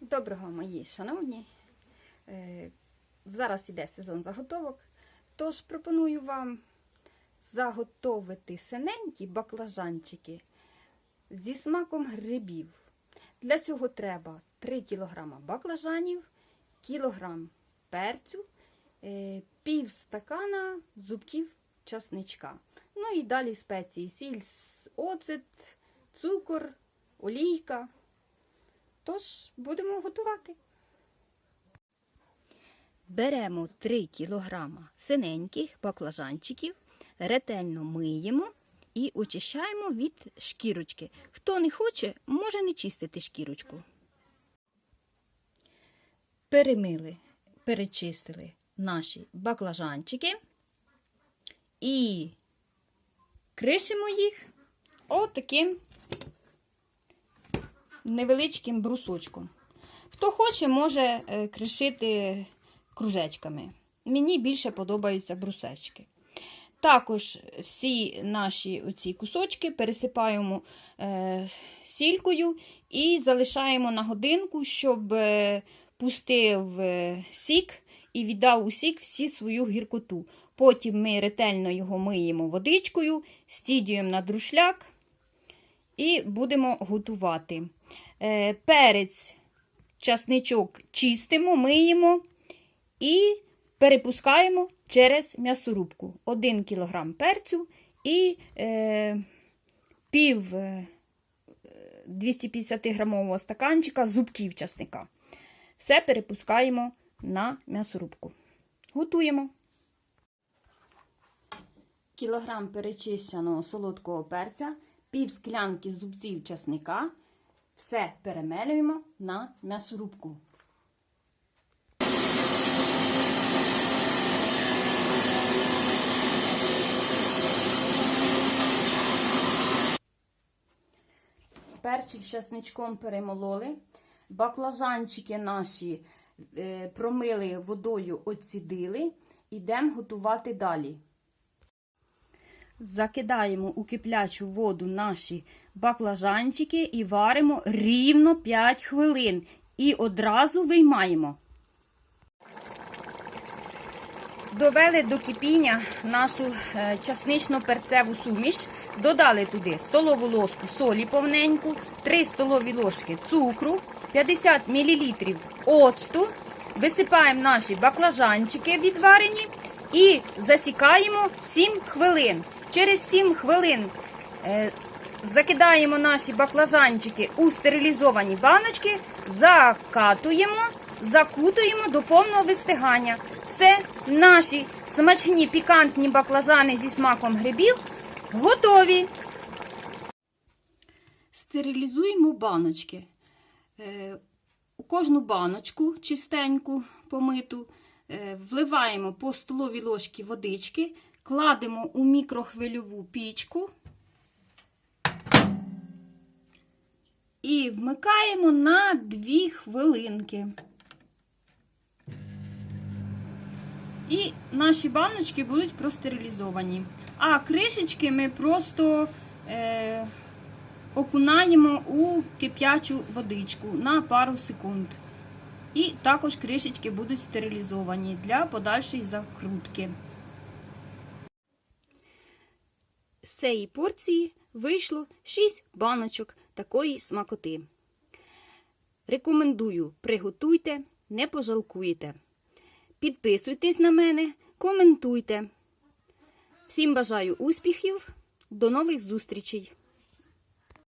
Доброго, мої шановні. Е, Зараз іде сезон заготовок, тож пропоную вам заготовити синенькі баклажанчики зі смаком грибів. Для цього треба 3 кг баклажанів, кілограм перцю, е, пів стакана зубків часничка. Ну і далі спеції, сіль, оцет, цукор, олійка. Тож будемо готувати. Беремо 3 кг синеньких баклажанчиків, ретельно миємо і очищаємо від шкірочки. Хто не хоче, може не чистити шкірочку. Перемили, перечистили наші баклажанчики і кришимо їх отаким невеличким брусочком. Хто хоче, може е, кришити кружечками. Мені більше подобаються брусечки. Також всі наші оці кусочки пересипаємо е, сількою і залишаємо на годинку, щоб е, пустив е, сік і віддав у сік всі свою гіркоту. Потім ми ретельно його миємо водичкою, стідюємо на друшляк і будемо готувати. Е, перець, часничок чистимо, миємо і перепускаємо через м'ясорубку. 1 кг перцю і е, пів е, 250 грамового стаканчика зубків часника. Все перепускаємо на м'ясорубку. Готуємо. Кілограм перечищеного солодкого перця, пів склянки зубців часника. Все перемелюємо на м'ясорубку. Перчик з часничком перемололи. Баклажанчики наші е, промили водою, оцідили. Ідемо готувати далі. Закидаємо у киплячу воду наші баклажанчики і варимо рівно 5 хвилин. І одразу виймаємо. Довели до кипіння нашу е, часнично-перцеву суміш. Додали туди столову ложку солі повненьку, 3 столові ложки цукру, 50 мл оцту. Висипаємо наші баклажанчики відварені і засікаємо 7 хвилин. Через 7 хвилин е, закидаємо наші баклажанчики у стерилізовані баночки, закатуємо, закутуємо до повного вистигання. Все, наші смачні пікантні баклажани зі смаком грибів готові. Стерилізуємо баночки. Е, У кожну баночку чистеньку помиту вливаємо по столовій ложці водички, кладемо у мікрохвильову пічку і вмикаємо на 2 хвилинки. І наші баночки будуть простерилізовані. А кришечки ми просто е, окунаємо у кип'ячу водичку на пару секунд. І також кришечки будуть стерилізовані для подальшої закрутки. З цієї порції вийшло 6 баночок такої смакоти. Рекомендую, приготуйте, не пожалкуєте. Підписуйтесь на мене, коментуйте. Всім бажаю успіхів, до нових зустрічей!